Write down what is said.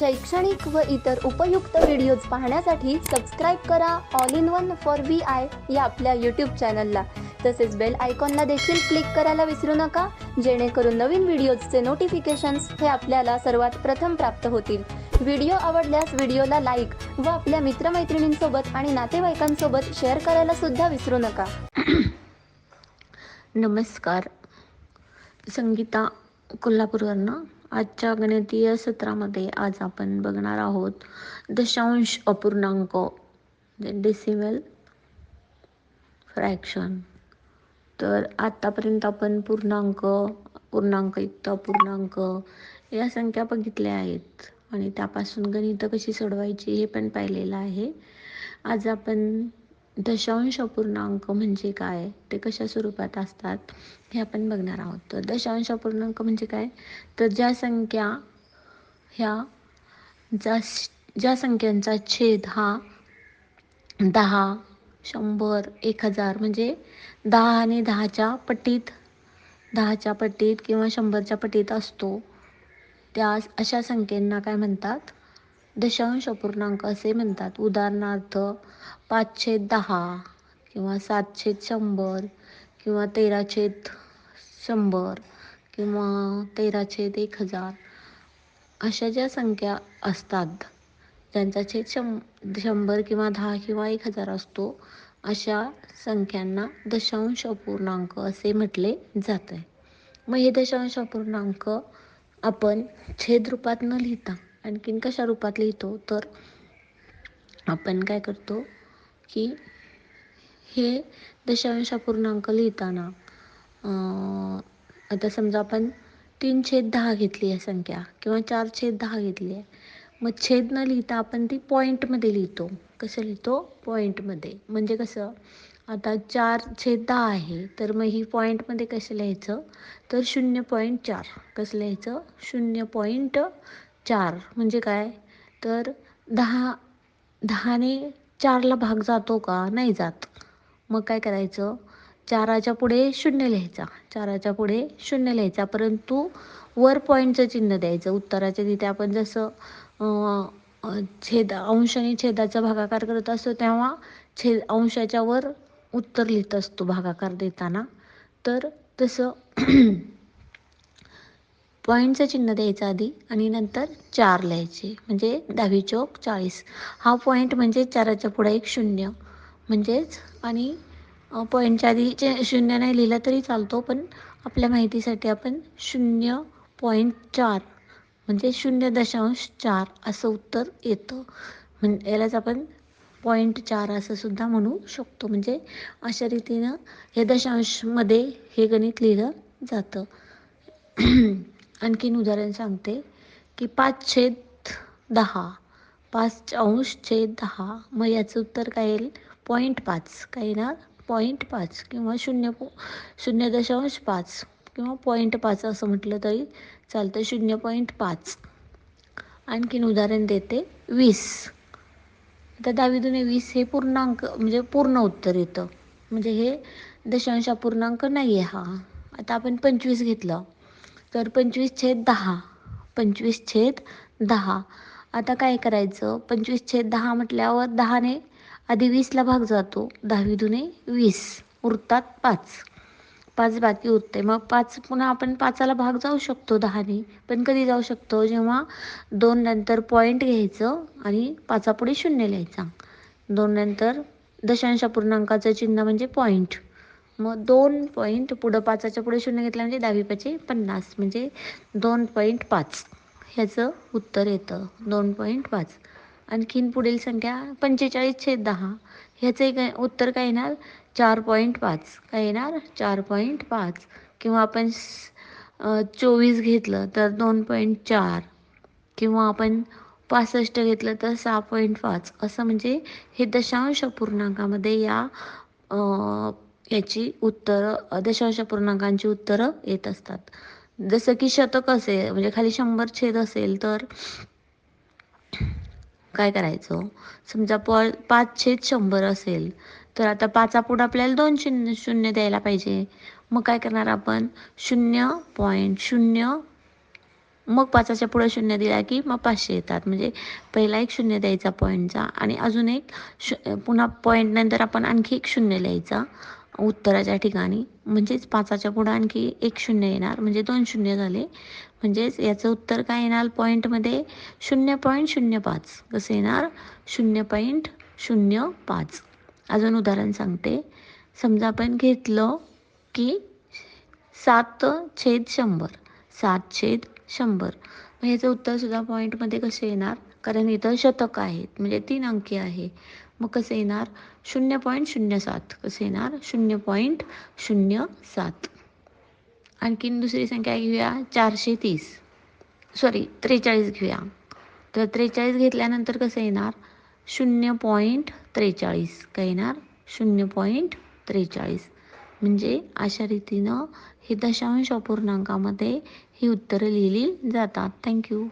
शैक्षणिक व इतर उपयुक्त व्हिडिओज पाहण्यासाठी सबस्क्राईब करा. All in one for V I या आपल्या यूट्यूब चॅनलला तसेच बेल आयकॉनला देखील क्लिक करायला विसरू नका. जेणेकरून नवीन व्हिडिओजचे नोटिफिकेशन्स हे आपल्याला सर्वात प्रथम प्राप्त होतील. व्हिडिओ आवडल्यास व्हिडिओला लाईक व आपल्या मित्रमैत्रिणींसोबत आणि नातेवाईकांसोबत शेअर करायला सुद्धा विसरू नका. नमस्कार. संगीता कोल्हापूरवरनं आजच्या गणितीय सत्रामध्ये आज आपण बघणार आहोत दशांश अपूर्णांक म्हणजे डेसिमल फ्रॅक्शन तर आत्तापर्यंत आपण पूर्णांक पूर्णांकयुक्त अपूर्णांक या संख्या बघितल्या आहेत. आणि त्यापासून गणितं कशी सोडवायची हे पण पाहिलेलं आहे. आज आपण दशांश अपूर्णांक म्हणजे काय? ते कशा स्वरूपात असतात? हे आपण बघणार आहोत. तर दशांश अपूर्णांक म्हणजे काय? तर ज्या संख्या ह्या जा ज्या संख्यांचा छेद हा दहा शंभर एक हजार म्हणजे दहा आणि दहाच्या पटीत दहाच्या पटीत किंवा शंभरच्या पटीत असतो. त्या अशा संख्येंना काय म्हणतात? दशांश अपूर्णांक असे म्हणतात. उदाहरणार्थ पाचशे दहा किंवा सातशे शंभर किंवा तेराशे शंभर किंवा तेराशे एक हजार अशा ज्या संख्या असतात ज्यांचा छेद शं शंभर किंवा दहा किंवा एक हजार असतो अशा संख्यांना दशांश अपूर्णांक असे म्हटले जाते. आहे मग हे दशांश अपूर्णांक आपण छेद रूपात न लिहिता आणखीन कशा रूपात लिहितो तर आपण काय करतो की हे दशांश अपूर्णांक लिहिताना आता समजा आपण तीन छेद दहा घेतली आहे संख्या किंवा चार छेद दहा घेतली आहे मग छेद न लिहिता आपण ती पॉईंटमध्ये लिहितो. कसं लिहितो? पॉईंटमध्ये म्हणजे कसं? आता चार छेद दहा आहे तर मग ही पॉईंटमध्ये कसं लिहायचं? तर शून्य पॉईंट चार. कसं लिहायचं? शून्य पॉईंट चार म्हणजे काय? तर दहा दहाने चारला भाग जातो का? नाही जात. मग काय करायचं? चाराच्या पुढे शून्य लिहायचा. चाराच्या पुढे शून्य लिहायचा. परंतु वर पॉईंटचं चिन्ह द्यायचं. उत्तराच्या तिथे आपण जसं छेद अंश आणि छेदाचा भागाकार करत असतो तेव्हा छेद अंशाच्या वर उत्तर लिहित असतो भागाकार देताना. तर तसं पॉईंटचं चिन्ह द्यायचं आधी आणि नंतर चार लिहायचे. म्हणजे दहावी चौक चाळीस. हा पॉईंट म्हणजे चाराच्या पुढे एक शून्य. म्हणजेच आणि पॉईंटच्या आधी जे शून्य नाही लिहिलं तरी चालतो पण आपल्या माहितीसाठी आपण शून्य पॉईंट चार म्हणजे शून्य दशांश चार असं उत्तर येतं. म्हण यालाच आपण पॉईंट चार असं सुद्धा म्हणू शकतो. म्हणजे अशा रीतीनं हे दशांशमध्ये हे गणित लिहिलं जातं. आणखीन उदाहरण सांगते की पाच छेद दहा पाच अंश छेद दहा मग याचं उत्तर काय येईल? पॉईंट पाच. काय येणार? पॉईंट पाच किंवा शून्य शून्य दशांश पाच किंवा पॉईंट पाच असं म्हटलं तरी चालतं शून्य पॉईंट पाच. आणखीन उदाहरण देते. वीस. आता दहावी दुने वीस हे पूर्णांक म्हणजे पूर्ण उत्तर येतं. म्हणजे हे दशांश अपूर्णांक नाही आहे हा. आता आपण पंचवीस घेतलं. तर पंचवीस छेद दहा. पंचवीस छेद दहा. आता काय करायचं? पंचवीस छेद दहा म्हटल्यावर दहाने आधी वीसला भाग जातो. दहावी दुने वीस. उरतात पाच. पाच बाकी उरते मग पाच पुन्हा आपण पाचाला भाग जाऊ शकतो दहाने. पण कधी जाऊ शकतो? जेव्हा दोन नंतर पॉईंट घ्यायचं आणि पाचापुढे शून्य लिहायचा. दोन नंतर दशांश पूर्णांकाचं चिन्ह म्हणजे पॉईंट मग दोन पॉईंट पुढं पाचाच्या पुढे शून्य घेतलं म्हणजे दहावी पाचे पन्नास म्हणजे दोन पॉईंट पाच. ह्याचं उत्तर येतं. दोन पॉईंट पाच. आणखीन पुढील संख्या पंचेचाळीस छेद दहा. ह्याचं एक उत्तर काय येणार? चार पॉईंट पाच. काय येणार? चार पॉईंट पाच. किंवा आपण चोवीस घेतलं तर दोन पॉईंट चार. किंवा आपण पासष्ट घेतलं तर सहा पॉईंट पाच. असं म्हणजे हे दशांश पूर्णांकामध्ये या याची उत्तरं दशांश पूर्णांकांची उत्तरं येत असतात. जसं की शतक असेल म्हणजे खाली शंभर छेद असेल तर काय करायचं? समजा प पाच छेद शंभर असेल तर आता पाचा पुढं आपल्याला दोन शून्य शून्य द्यायला पाहिजे. मग काय करणार आपण? शून्य पॉईंट शून्य. मग पाचाच्या पुढे शून्य दिला की मग पाचशे येतात. म्हणजे पहिला एक शून्य द्यायचा पॉईंटचा आणि अजून एक शू पुन्हा पॉईंट नंतर आपण आणखी एक शून्य लिहायचा. उत्तराच्या ठिकाणी. म्हणजेच पाचाच्या पुढं आणखी एक शून्य येणार. म्हणजे दोन शून्य झाले. म्हणजेच याचं उत्तर काय येणार? पॉईंटमध्ये शून्य पॉईंट शून्य पाच. कसं येणार? शून्य पॉईंट शून्य पाच. अजून उदाहरण सांगते. समजा आपण घेतलं की सात छेद शंभर. सात छेद शंभर. मग ह्याचं उत्तरसुद्धा पॉईंटमध्ये कसे येणार? कारण इथं शतक आहेत. म्हणजे तीन अंकी आहे. मग कसं येणार? शून्य पॉईंट शून्य सात. कसं येणार? शून्य पॉईंट शून्य सात. आणखीन दुसरी संख्या घेऊया. चारशे तीस. सॉरी त्रेचाळीस घेऊया. तर त्रेचाळीस घेतल्यानंतर कसं येणार? शून्य पॉईंट त्रेचाळीस. काय येणार? शून्य पॉईंट त्रेचाळीस. म्हणजे अशा रीतीनं हे दशांश अपूर्णांकामध्ये ही उत्तरं लिहिली जातात. थँक्यू